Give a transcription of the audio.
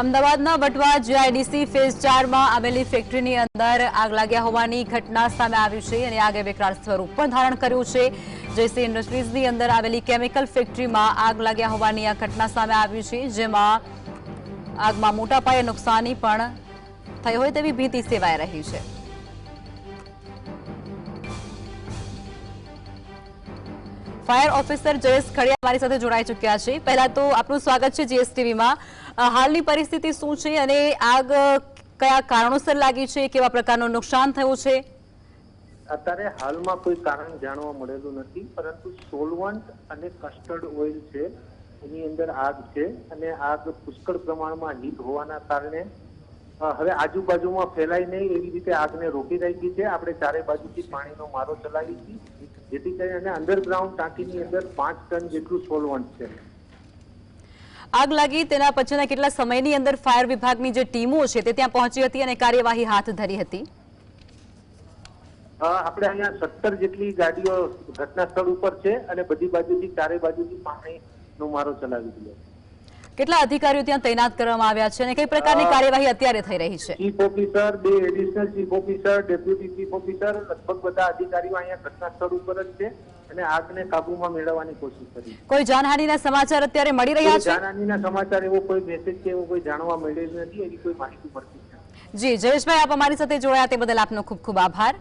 અમદાવાદના Vatva GIDC phase ચારમાં આવેલી ફેક્ટરીની અંદર આગ લાગ્યા હોવાની ઘટના સામે આવી છે અને આગે વિકરાળ સ્વરૂપ પણ ધારણ કર્યું છે. જેસી ઇન્ડસ્ટ્રીઝની અંદર આવેલી કેમિકલ ફેક્ટરીમાં આગ લાગ્યા હોવાની આ ઘટના સામે આવી છે, જેમાં આગમાં મોટા પાયે નુકસાની પણ થઈ હોય તેવી ભીતિ સેવાઈ રહી છે. ફાયર ઓફિસર જયેશ ખડિયા મારી સાથે જોડાઈ ચૂક્યા છે. પહેલા તો આપનું સ્વાગત છે જીએસટીવીમાં. હાલની પરિસ્થિતિ શું છે અને આગ કયા કારણોસર લાગી છે? કેવા પ્રકારનું નુકસાન થયું છે? અત્યારે હાલમાં કોઈ કારણ જાણવા મળેલું નથી, પરંતુ સોલવન્ટ અને કસ્ટર્ડ ઓઇલ છે. એની અંદર આગ છે અને આગ પુષ્કળ પ્રમાણમાં હીટ હોવાના કારણે હવે આજુબાજુમાં ફેલાય નહીં એવી રીતે આગને રોકી રાખી છે. આપણે ચારે બાજુથી પાણીનો મારો ચલાવી છીએ જેથી કરીને અંડરગ્રાઉન્ડ ટાંકીની અંદર પાંચ ટન જેટલું સોલવન્ટ છે. આગ લાગી તેના પછીના કેટલા સમયની અંદર ફાયર વિભાગની જે ટીમો છે તે ત્યાં પહોંચી હતી અને કાર્યવાહી હાથ ધરી હતી? આપણે અહીંયા સત્તર જેટલી ગાડીઓ ઘટના સ્થળ ઉપર છે અને બધી બાજુથી ચારે બાજુથી પાણીનો મારો ચલાવી દીધો કેટલા અધિકારીઓ ત્યાં તૈનાત કરવામાં આવ્યા છે અને કઈ પ્રકારની કાર્યવાહી અત્યારે થઈ રહી છે? ચીફ ઓફિસર બે additional chief officer deputy chief officer લગભગ બધા અધિકારીઓ અહીંયા ઘટના સ્થળ ઉપર જ છે અને આગને કાબુમાં મેળવવાની કોશિશ કરી કોઈ જાનહાનિના સમાચાર અત્યારે મળી રહ્યા છે? જાનહાનિના સમાચાર એવો કોઈ મેસેજ કે એવો કોઈ જાણવા મળેલ નથી એવી કોઈ માહિતી મળતી નથી. જી જયેશભાઈ આપ અમારી સાથે જોડાયા તે બદલ આપનો ખૂબ ખૂબ આભાર.